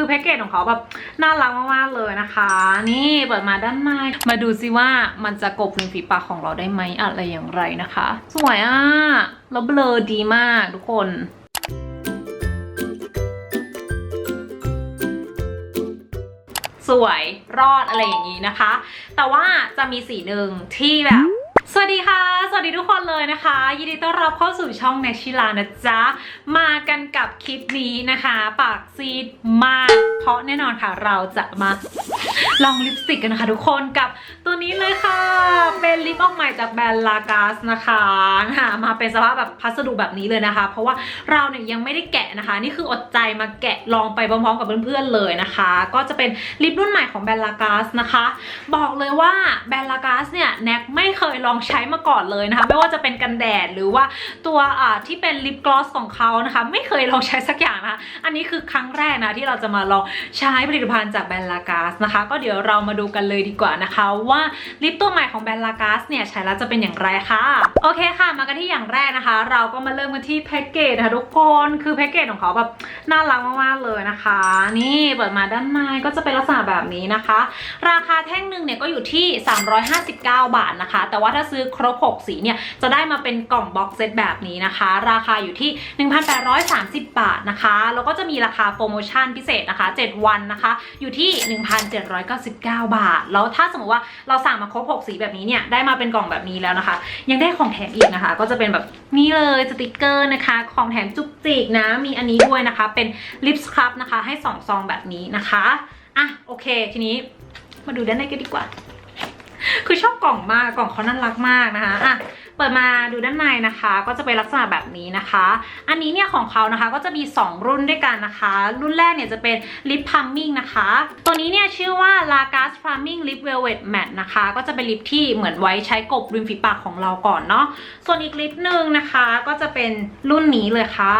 คือแพ็กเกจของเขาแบบน่ารักมากๆเลยนะคะ นี่เปิดมาด้านในมาดูซิว่ามันจะกบริมฝีปากของเราได้ไหมอะไรอย่างไรนะคะ สวยอะแล้วเบลอดีมากทุกคนสวยรอดอะไรอย่างนี้นะคะ แต่ว่าจะมีสีหนึ่งที่แบบ วัสดีค่ะ สวัสดีทุกคนเลยนะคะ ยินดีต้อนรับเข้าสู่ช่องแนชิลานะจ๊ะ มากันกับคลิปนี้นะคะ ปากซีดมาก เพราะแน่นอนค่ะเราจะมา ลองลิปสติกกันนะคะทุกคนกับตัวนี้เลยค่ะ เป็นลิปออกใหม่จากแบรนด์ลากาสนะคะมาเป็นสภาพแบบพัสดุแบบนี้เลยนะคะ เพราะว่าเราเนี่ยยังไม่ได้แกะนะคะ นี่คืออดใจมาแกะลองไปพร้อมๆกับเพื่อนๆเลยนะคะ ก็จะเป็นลิปรุ่นใหม่ของแบรนด์ลากาสนะคะ บอกเลยว่าแบรนด์ลากาสเนี่ยแน็กไม่เคยลองใช้มาก่อนเลยนะคะ ไม่ว่าจะเป็นกันแดดหรือว่าตัวอ่าที่เป็นลิปกลอสของเขานะคะ ไม่เคยลองใช้สักอย่างนะคะอันนี้คือครั้งแรกนะที่เราจะมาลองใช้ผลิตภัณฑ์จากแบรนด์ลากาสนะคะก็เดี๋ยวเรามาดูกันเลยดีกว่านะคะ ว่าลิปตัวใหม่ของแบรนด์ลากาสเนี่ยใช้แล้วจะเป็นอย่างไรค่ะ โอเคค่ะ มากันที่อย่างแรกนะคะ เราก็มาเริ่มกันที่แพ็กเกจค่ะทุกคนคือแพ็กเกจของเขาแบบน่ารักมากๆเลยนะคะ นี่เปิดมาด้านในก็จะเป็นลักษณะแบบนี้นะคะ ราคาแท่งหนึ่งเนี่ยก็อยู่ที่ 359 บาทนะคะ แต่ว่าถ้าซื้อครบ 6 สีเนี่ยจะได้มาเป็นกล่องบ็อกเซตแบบนี้นะคะ ราคาอยู่ที่ 1,830 บาทนะคะ แล้วก็จะมีราคาโปรโมชั่นพิเศษนะคะ 7 วันนะคะ อยู่ที่199 บาท แล้วถ้าสมมติว่าเราสั่งมาครบ 6 สีแบบนี้เนี่ย ได้มาเป็นกล่องแบบนี้แล้วนะคะ ยังได้ของแถมอีกนะคะ ก็จะเป็นแบบนี่เลยสติกเกอร์นะคะ ของแถมจุกจิกนะ มีอันนี้ด้วยนะคะ เป็นลิปสครับนะคะ ให้สองซองแบบนี้นะคะ อะ โอเค ทีนี้มาดูด้านในกันดีกว่า คือชอบกล่องมากกล่องเขาน่ารักมากนะคะอะเปิดมาดูด้านในนะคะ ก็จะเป็นลักษณะแบบนี้นะคะ อันนี้เนี่ยของเขานะคะก็จะมี 2 รุ่นด้วยกันนะคะ รุ่นแรกเนี่ยจะเป็น Lip Plumbing นะคะ ตัวนี้เนี่ยชื่อว่า Lagas Plumbing Lip Velvet Matte นะคะ ก็จะเป็นลิปที่เหมือนไว้ใช้กบริมฝีปากของเราก่อนเนาะส่วนอีกลิปหนึ่งนะคะก็จะเป็นรุ่นนี้เลยค่ะ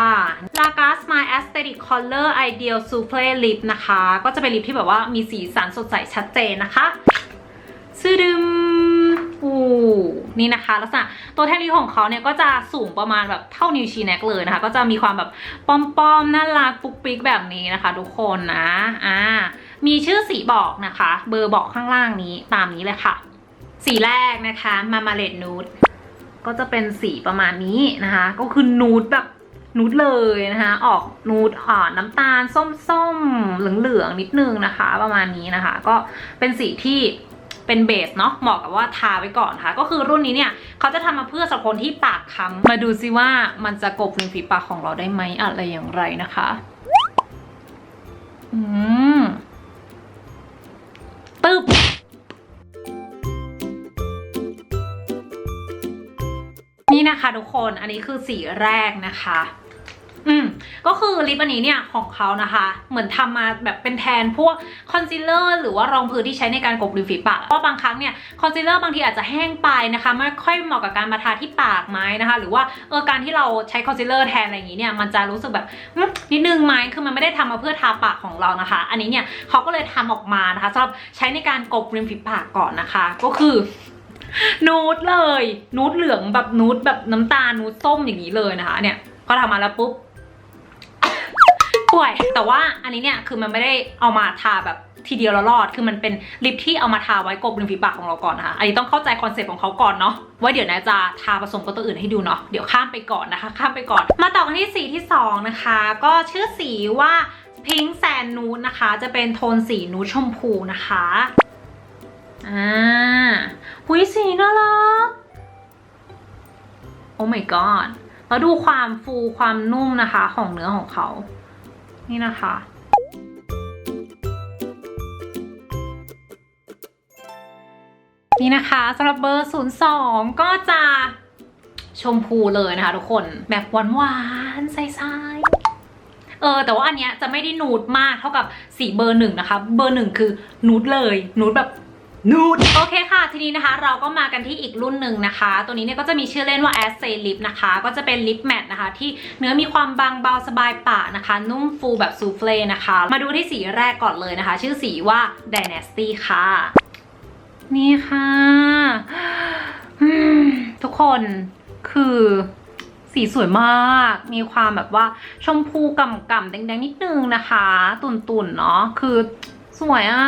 Lagas My Aesthetic Color Ideal Souffle Lip นะคะ ก็จะเป็นลิปที่แบบว่ามีสีสันสดใสชัดเจนนะคะ ซึดึมอูนี่นะคะ ลักษณะตัวแท่นนี้ของเขาเนี่ยก็จะสูงประมาณแบบเท่านิวชีแน็กเลยนะคะ ก็จะมีความแบบป้อมๆน่ารักปุกปิกแบบนี้นะคะ ทุกคนนะอ่ามีชื่อสีบอกนะคะ เบอร์บอกข้างล่างนี้ตามนี้เลยค่ะ สีแรกนะคะมามาเลดนูดก็จะเป็นสีประมาณนี้นะคะ ก็คือนูดแบบนูดเลยนะคะ ออกนูดอ่อนน้ำตาลส้มๆเหลืองๆนิดนึงนะคะ ประมาณนี้นะคะ ก็เป็นสีที่ เป็นเบสเนาะเหมาะกับว่าทาไว้ก่อนนะคะก็คือรุ่นนี้เนี่ยเขาจะทำมาเพื่อสำหรับคนที่ปากค้ำมาดูซิว่ามันจะกบริมฝีปากของเราได้ไหมอะไรอย่างไรนะคะอืมตึบนี่นะคะทุกคนอันนี้คือสีแรกนะคะ อืมก็คือลิปอันนี้เนี่ยของเขานะคะ เหมือนทำมาแบบเป็นแทนพวกคอนซีลเลอร์หรือว่ารองพื้นที่ใช้ในการกบริมฝีปากเพราะบางครั้งเนี่ยคอนซีลเลอร์บางทีอาจจะแห้งไปนะคะไม่ค่อยเหมาะกับการมาทาที่ปากไหมนะคะ หรือว่าเออการที่เราใช้คอนซีลเลอร์แทนอะไรอย่างนี้เนี่ยมันจะรู้สึกแบบนิดนึงไหมคือมันไม่ได้ทำมาเพื่อทาปากของเรานะคะ อันนี้เนี่ยเขาก็เลยทำออกมานะคะสำหรับใช้ในการกบริมฝีปากก่อนนะคะ ก็คือนูดเลย นูดเหลืองแบบนูดแบบน้ำตาลนูดส้มอย่างนี้เลยนะคะ เนี่ยพอทำมาแล้วปุ๊บ ป่วย แต่ว่าอันนี้เนี่ยคือมันไม่ได้เอามาทาแบบทีเดียวแล้วรอด คือมันเป็นลิปที่เอามาทาไว้กบริมฝีปากของเราก่อนนะคะ อันนี้ต้องเข้าใจคอนเซ็ปต์ของเขาก่อนเนาะ ว่าเดี๋ยวนะจะทาผสมกับตัวอื่นให้ดูเนาะ เดี๋ยวข้ามไปก่อนนะคะ ข้ามไปก่อน มาต่อกันที่สีที่สองนะคะ ก็ชื่อสีว่า Pink Sand Nude นะคะ จะเป็นโทนสีนูดชมพูนะคะ อ่าหุยสีน่ารัก โอ้ my god แล้วดูความฟูความนุ่มนะคะของเนื้อของเขา นี่นะคะ นี่นะคะสำหรับเบอร์ 02 ก็จะชมพูเลยนะคะทุกคนแบบหวานๆใสๆเออ แต่ว่าอันเนี้ยจะไม่ได้นูดมากเท่ากับสีเบอร์หนึ่งนะคะ เบอร์หนึ่งคือนูดเลยนูดแบบ นูดโอเคค่ะ ทีนี้นะคะเราก็มากันที่อีกรุ่นหนึ่งนะคะ ตัวนี้เนี่ยก็จะมีชื่อเล่นว่า a s s a y Lip นะคะ ก็จะเป็นลิปแมทนะคะ ที่เนื้อมีความบางเบาสบายปากนะคะ นุ่มฟูแบบซูเฟลนะคะ มาดูที่สีแรกก่อนเลยนะคะ ชื่อสีว่า Dynasty ค่ะ นี่ค่ะทุกคนคือสีสวยมาก มีความแบบว่าชมพูกำกำๆแดงๆนิดนึงนะคะ ตุ่นๆเนาะคือ สวยอะ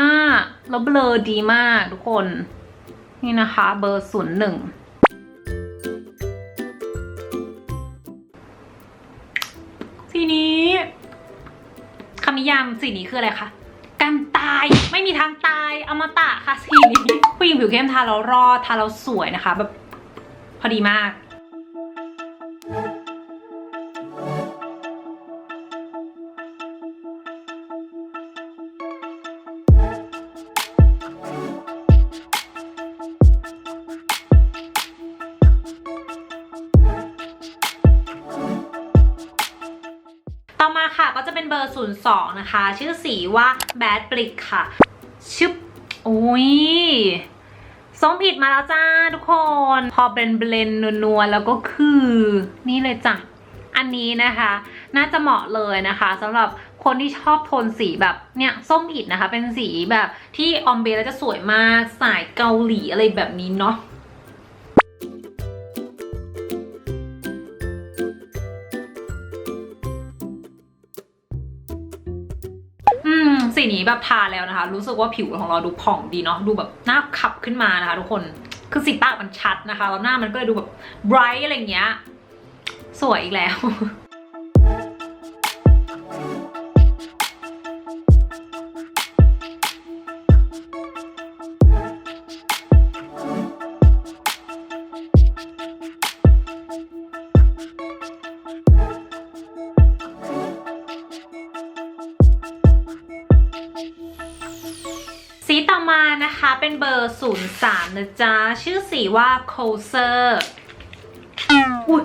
แล้วเบลอดีมากทุกคน นี่นะคะเบอร์ศูนย์หนึ่งสีนี้คำนิยามสีนี้คืออะไรคะ การตายไม่มีทางตายอมตะค่ะสีนี้ผู้หญิงผิวเข้มทาแล้วรอดทาแล้วสวยนะคะ แบบพอดีมาก 002 นะคะ ชื่อสีว่าแบดบริกค่ะ ชึบอ้ยส้มผิดมาแล้วจ้าทุกคน พอเบลนเบลนนัวๆแล้วก็คือ นี่เลยจ้ะอันนี้นะคะ น่าจะเหมาะเลยนะคะสำหรับคนที่ชอบโทนสีแบบเนี่ยส้มอิดนะคะ เป็นสีแบบที่ออมเบแล้วจะสวยมากสายเกาหลีอะไรแบบนี้เนาะ สีนี้แบบทาแล้วนะคะ รู้สึกว่าผิวของเราดูผ่องดีเนาะดูแบบหน้าขับขึ้นมานะคะ ทุกคนคือสีปากมันชัดนะคะแล้วหน้ามันก็เลยดูแบบไบรท์อะไรเงี้ย สวยอีกแล้ว สีต่อมานะคะเป็นเบอร์ 03 นะจ๊ะ ชื่อสีว่า c o s e r อุ้ย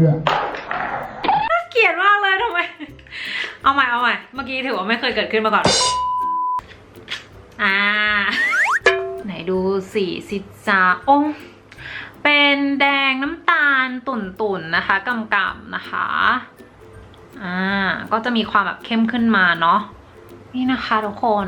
Yeah. เกลียดมากเลยทำไม เอาใหม่เอาใหม่เมื่อกี้ถือว่าไม่เคยเกิดขึ้นมาก่อน อ่า ไหนดูสีสิจ้าโอ้เป็นแดงน้ำตาลตุ่นๆนนะคะกำกับนะคะ อ่า ก็จะมีความแบบเข้มขึ้นมาเนาะ นี่นะคะทุกคน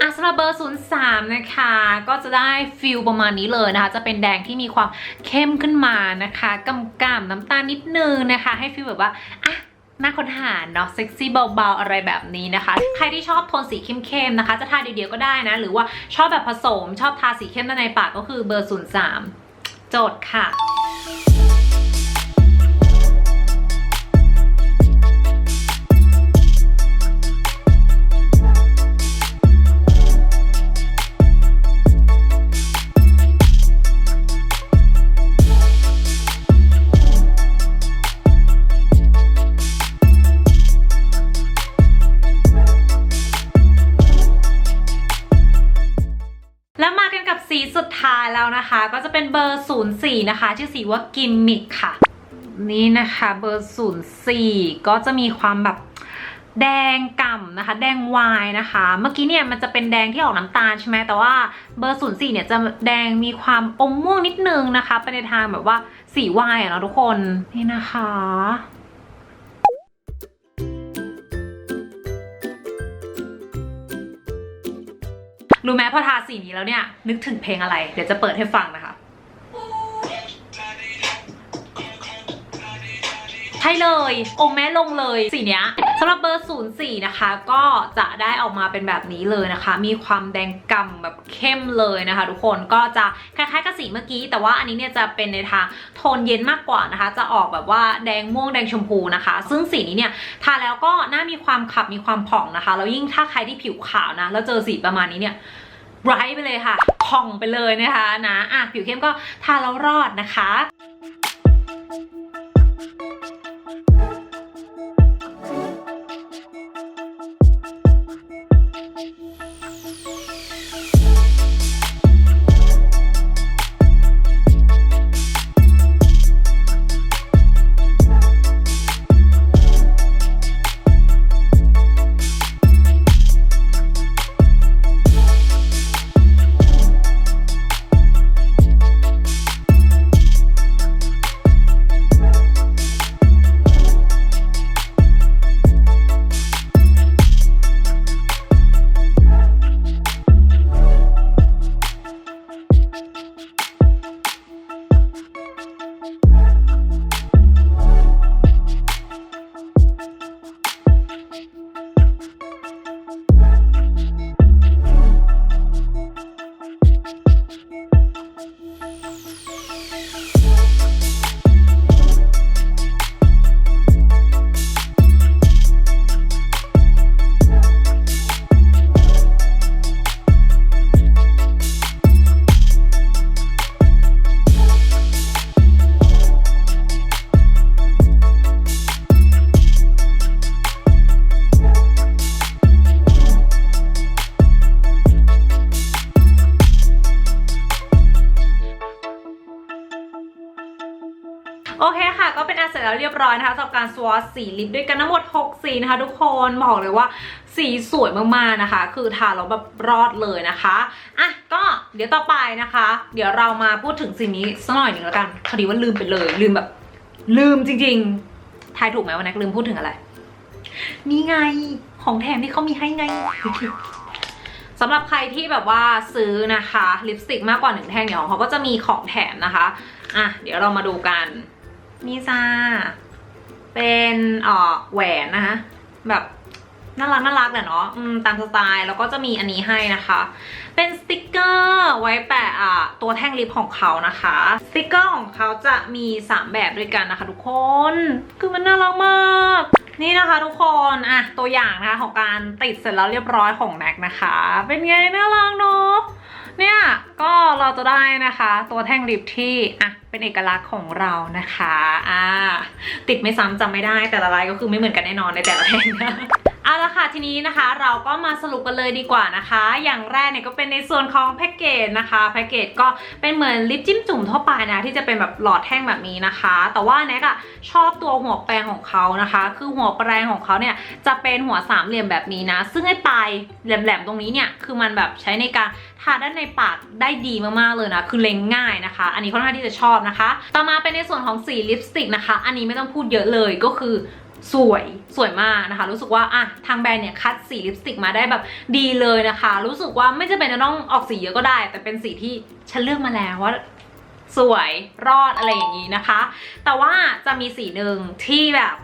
อะสำหรับเบอร์ 03 นะคะ ก็จะได้ฟิลประมาณนี้เลยนะคะ จะเป็นแดงที่มีความเข้มขึ้นมานะคะกำกำน้ำตาลนิดนึงนะคะ ให้ฟิลแบบว่าอะหน้าค้นหาเนาะเซ็กซี่เบาๆอะไรแบบนี้นะคะ ใครที่ชอบโทนสีเข้มๆนะคะ จะทาเดียวๆก็ได้นะ หรือว่าชอบแบบผสมชอบทาสีเข้มด้านในปากก็คือเบอร์ 03 โจทย์ค่ะ สุดท้ายแล้วนะคะ ก็จะเป็นเบอร์ 04 นะคะ ชื่อสีว่ากิมมิกค่ะ นี่นะคะเบอร์ 04 ก็จะมีความแบบแดงก่ำนะคะ แดงวายนะคะ เมื่อกี้เนี่ยมันจะเป็นแดงที่ออกน้ำตาลใช่ไหมแต่ว่าเบอร์ 04 เนี่ยจะแดงมีความอมม่วงนิดนึงนะคะ ไปในทางแบบว่าสีวายอะเนาะทุกคนนี่นะคะ รู้ไหมพอทาสีนี้แล้วเนี่ยนึกถึงเพลงอะไร เดี๋ยวจะเปิดให้ฟังนะคะ ใช่เลย องค์แม่ลงเลยสีเนี้ยสำหรับเบอร์ 04 นะคะ ก็จะได้ออกมาเป็นแบบนี้เลยนะคะ มีความแดงกำแบบเข้มเลยนะคะ ทุกคนก็จะคล้ายๆกับสีเมื่อกี้ แต่ว่าอันนี้เนี่ยจะเป็นในทางโทนเย็นมากกว่านะคะ จะออกแบบว่าแดงม่วงแดงชมพูนะคะ ซึ่งสีนี้เนี่ยทาแล้วก็น่ามีความขับมีความผ่องนะคะแล้วยิ่งถ้าใครที่ผิวขาวนะแล้วเจอสีประมาณนี้เนี่ยไบรท์ไปเลยค่ะผ่องไปเลยนะคะนะอะผิวเข้มก็ทาแล้วรอดนะคะ เคค่ะ ก็เป็นอันเสร็จแล้วเรียบร้อยนะคะสำหรับการสวอตสีลิปด้วยกันทั้งหมด 6 สีนะคะทุกคนบอกเลยว่าสีสวยมากๆนะคะ คือทาแล้วแบบรอดเลยนะคะอะก็เดี๋ยวต่อไปนะคะ เดี๋ยวเรามาพูดถึงสินี้สักหน่อยหนึ่งแล้วกันพอดีว่าลืมไปเลย ลืมแบบ ลืมจริงๆทายถูกไหมวันนี้ลืมพูดถึงอะไรนี่ไงของแถมที่เขามีให้ไงสำหรับใครที่แบบว่าซื้อนะคะลิปสติกมากกว่าหนึ่งแท่งเนี่ยเขาก็จะมีของแถมนะคะ อะ เดี๋ยวเรามาดูกัน นี่จ้า เป็นเอ่อแหวนนะคะแบบน่ารักน่ารักแหละเนาะตามสไตล์แล้วก็จะมีอันนี้ให้นะคะ เป็นสติกเกอร์ไว้แปะอะตัวแท่งลิปของเขานะคะสติกเกอร์ของเขาจะมี 3 แบบด้วยกันนะคะ ทุกคน คือมันน่ารักมากนี่นะคะทุกคนอะตัวอย่างนะคะของการติดเสร็จแล้วเรียบร้อยของแน็กนะคะ เป็นไงน่ารักเนาะ จะได้นะคะ ตัวแท่งลิปที่อะเป็นเอกลักษณ์ของเรานะคะอ่าติดไม่ซ้ำจำไม่ได้แต่ละลายก็คือไม่เหมือนกันแน่นอนในแต่ละแท่งนะ เอาละค่ะทีนี้นะคะเราก็มาสรุปกันเลยดีกว่านะคะ อย่างแรกเนี่ยก็เป็นในส่วนของแพ็กเกจนะคะแพ็กเกจก็เป็นเหมือนลิปจิ้มจุ่มทั่วไปนะที่จะเป็นแบบหลอดแท่งแบบนี้นะคะ แต่ว่าแน็กอะชอบตัวหัวแปรงของเขานะคะ คือหัวแปรงของเขาเนี่ยจะเป็นหัวสามเหลี่ยมแบบนี้นะ ซึ่งไอ้ปลายแหลมๆตรงนี้เนี่ยคือมันแบบใช้ในการทาด้านในปากได้ดีมากๆเลยนะ คือเล็งง่ายนะคะ อันนี้ค่อนข้างที่จะชอบนะคะ ต่อมาเป็นในส่วนของสีลิปสติกนะคะ อันนี้ไม่ต้องพูดเยอะเลยก็คือ สวยสวยมากนะคะ รู้สึกว่าอะทางแบรนด์เนี่ยคัดสีลิปสติกมาได้แบบดีเลยนะคะ รู้สึกว่าไม่จำเป็นจะต้องออกสีเยอะก็ได้ แต่เป็นสีที่ฉันเลือกมาแล้วว่าสวยรอดอะไรอย่างนี้นะคะ แต่ว่าจะมีสีหนึ่งที่แบบ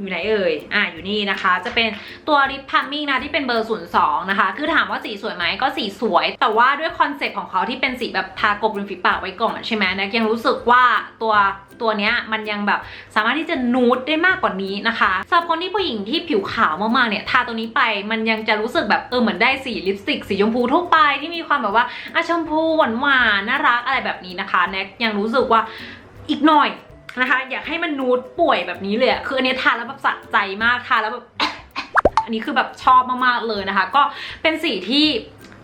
อยู่ไหนเอ่ย อะอยู่นี่นะคะ จะเป็นตัวลิปพัมมิ่งนะที่เป็นเบอร์ 02 นะคะ คือถามว่าสีสวยไหมก็สีสวย แต่ว่าด้วยคอนเซ็ปต์ของเขาที่เป็นสีแบบทากบริมฝีปากไว้ก่อนใช่ไหมนะยังรู้สึกว่าตัวตัวเนี้ยมันยังแบบสามารถที่จะนูดได้มากกว่านี้นะคะสำหรับคนที่ผู้หญิงที่ผิวขาวมากๆเนี่ยทาตัวนี้ไปมันยังจะรู้สึกแบบเออเหมือนได้สีลิปสติกสีชมพูทั่วไปที่มีความแบบว่าอะชมพูหวานหวานๆน่ารักอะไรแบบนี้นะคะแน็กยังรู้สึกว่าอีกหน่อย นะคะ อยากให้มันนูดป่วยแบบนี้เลยอะคืออันนี้ทานแล้วแบบสะใจมากทานแล้วแบบอันนี้คือแบบชอบมากๆเลยนะคะ ก็เป็นสีที่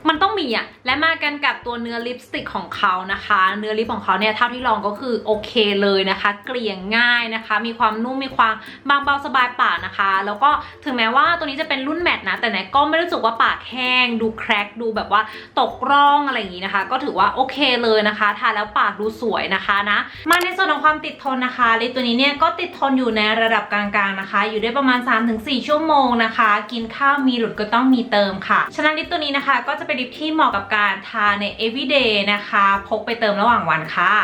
มันต้องมีอะและมากันกับตัวเนื้อลิปสติกของเขานะคะ เนื้อลิปของเขาเนี่ยเท่าที่ลองก็คือโอเคเลยนะคะ เกลี่ยง่ายนะคะ มีความนุ่มมีความบางเบาสบายปากนะคะ แล้วก็ถึงแม้ว่าตัวนี้จะเป็นรุ่นแมตต์นะ แต่ไหนก็ไม่รู้สึกว่าปากแห้ง ดูแครกดูแบบว่าตกร่องอะไรอย่างนี้นะคะ ก็ถือว่าโอเคเลยนะคะทาแล้วปากดูสวยนะคะนะมาในส่วนของความติดทนนะคะลิปตัวนี้เนี่ยก็ติดทนอยู่ในระดับกลางๆนะคะ อยู่ได้ประมาณ 3-4 ชั่วโมงนะคะ กินข้าวมีหลุดก็ต้องมีเติมค่ะ ฉะนั้นลิปตัวนี้นะคะก็จะเป็นลิปที่เหมาะกับการทาใน everyday นะคะ พกไปเติมระหว่างวันค่ะ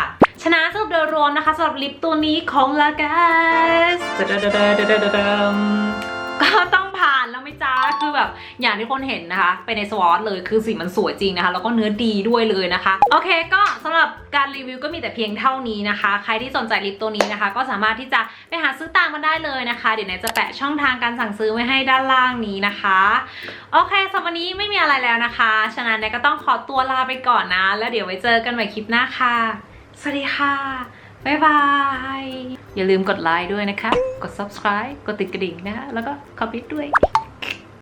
ชนะสรุปโดยรวมนะคะสำหรับลิปตัวนี้ของ l a g a s ก็ต้องผ่านแล้วไม่จ้าคือแบบอย่างที่คนเห็นนะคะเป็นในสวอตเลยคือสีมันสวยจริงนะคะ แล้วก็เนื้อดีด้วยเลยนะคะ โอเคก็สำหรับการรีวิวก็มีแต่เพียงเท่านี้นะคะ ใครที่สนใจลิปตัวนี้นะคะ ก็สามารถที่จะไปหาซื้อตามมันได้เลยนะคะ เดี๋ยวเนจะแปะช่องทางการสั่งซื้อไว้ให้ด้านล่างนี้นะคะ โอเคสำหรับวันนี้ไม่มีอะไรแล้วนะคะ ฉะนั้นเนยก็ต้องขอตัวลาไปก่อนนะ แล้วเดี๋ยวไว้เจอกันใหม่คลิปหน้าค่ะ สวัสดีค่ะ บ๊ายบาย อย่าลืมกดไลค์ด้วยนะคะ กด subscribe กดติดกระดิ่งนะคะ แล้วก็คอมเมนต์ด้วย